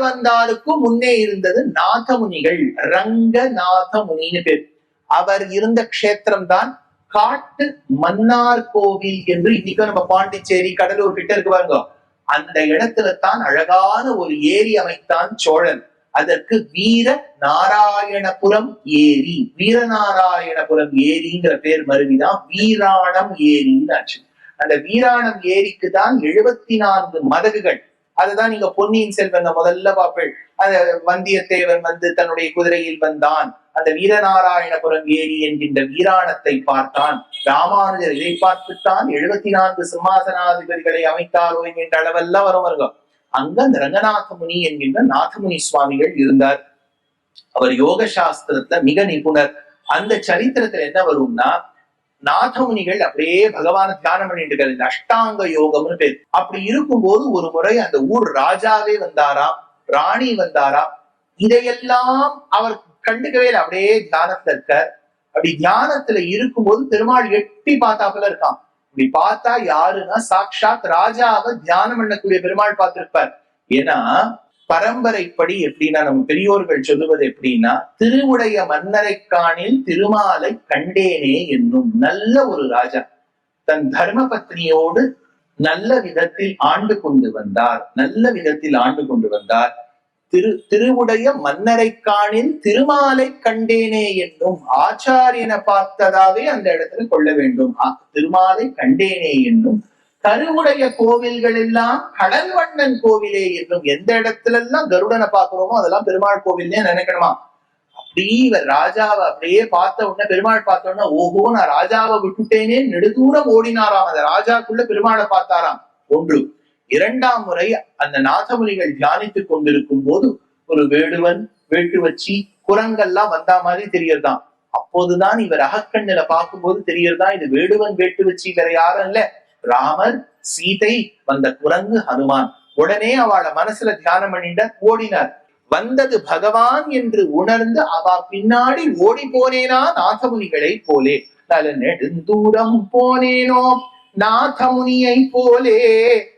வந்தாருக்கும் முன்னே இருந்தது நாதமுனிகள் ரங்கநாத முனின்னு பேர். அவர் இருந்த க்ஷேத்திரம் தான் காட்டு மன்னார் கோவில் என்று இன்னைக்கும் நம்ம பாண்டிச்சேரி கடலூர் கிட்ட இருக்கு பாருங்க. அந்த இடத்துல தான் அழகான ஒரு ஏரி அமைத்தான் சோழன். அதற்கு வீர நாராயணபுரம் ஏரி வீரநாராயணபுரம் ஏரிங்கிற பேர் மருவிதான் வீராணம் ஏரின்னு ஆச்சு. அந்த வீராணம் ஏரிக்கு தான் எழுபத்தி நான்கு மதகுகள். அதுதான் நீங்க பொன்னியின் செல்வன் முதல்ல பாப்பேள் அந்த வந்தியத்தேவன் வந்து தன்னுடைய குதிரையில் வந்தான். அந்த வீரநாராயணபுரம் ஏரி என்கின்ற வீராணத்தை பார்த்தான். ராமானுஜர் இதை பார்த்துத்தான் எழுபத்தி நான்கு சிம்மாசனாதிபதிகளை அமைத்தாரோ என்கின்ற அளவெல்லாம் வரும் வருங்க அங்க அந்த ரங்கநாத முனி என்கின்ற நாதமுனி சுவாமிகள் இருந்தார். அவர் யோக சாஸ்திரத்துல மிக நிபுணர். அந்த சரித்திரத்துல என்ன வரும்னா நாதமுனிகள் அப்படியே பகவான தியானம் பண்ணிட்டு இருக்காரு. இந்த அஷ்டாங்க யோகம்னு பேர். அப்படி இருக்கும்போது ஒரு முறை அந்த ஊர் ராஜாவே வந்தாராம் ராணி வந்தாரா? இதையெல்லாம் அவர் கண்டுக்கவே இல்லை. அப்படியே தியானத்துல இருக்கார். அப்படி தியானத்துல இருக்கும்போது பெருமாள் எட்டி பார்த்தாப்புல இருக்கான். இப்படி பார்த்தா யாருன்னா சாட்சாத் ராஜாவை தியானம் பண்ணக்கூடிய பெருமாள் பார்த்திருப்பார். ஏன்னா பரம்பரைப்படி எப்படின்னா நம்ம பெரியோர்கள் சொல்லுவது எப்படின்னா திருவுடைய மன்னரைக்கானில் திருமாலை கண்டேனே என்னும் நல்ல ஒரு ராஜா. தன் தர்ம பத்னியோடு நல்ல விதத்தில் ஆண்டு கொண்டு வந்தார். நல்ல விதத்தில் ஆண்டு கொண்டு வந்தார். திரு திருவுடைய மன்னரை காணில் திருமாலை கண்டேனே என்னும் ஆச்சாரியனை பார்த்ததாவே அந்த இடத்துல கொள்ள வேண்டும். திருமாலை கண்டேனே என்னும் கருவுடைய கோவில்கள் எல்லாம் கடல்வண்ணன் கோவிலே என்னும் எந்த இடத்துல எல்லாம் கருடனை பாக்குறோமோ அதெல்லாம் பெருமாள் கோவில்னே நினைக்கணுமா? அப்படி இவர் ராஜாவை அப்படியே பார்த்த உடனே பெருமாள் பார்த்த உடனே ஓஹோ நான் ராஜாவை விட்டுட்டேனே நெடுதூரம் ஓடினாராம். அந்த ராஜாக்குள்ள பெருமாளை பார்த்தாராம். ஒன்று இரண்டாம் முறை அந்த நாதமுனிகள் தியானித்துக் கொண்டிருக்கும் போது ஒரு வேடுவன் வேட்டு வச்சு குரங்கெல்லாம் வந்தா மாதிரி தெரியறதாம். அப்போதுதான் இவர் அகக்கண்ணுல பார்க்கும்போது தெரியறதா இது வேடுவன் வேட்டு வச்சு வேற யாரும் இல்ல. ராமர் சீதை வந்த குரங்கு ஹனுமான். உடனே அவளை மனசுல தியானம் பண்ணிட்ட ஓடினார். வந்தது பகவான் என்று உணர்ந்து அவ பின்னாடி ஓடி போனேனா நாதமுனிகளை போலே. நல நெடுந்தூரம் போனேனோ நாதமுனியை போலே.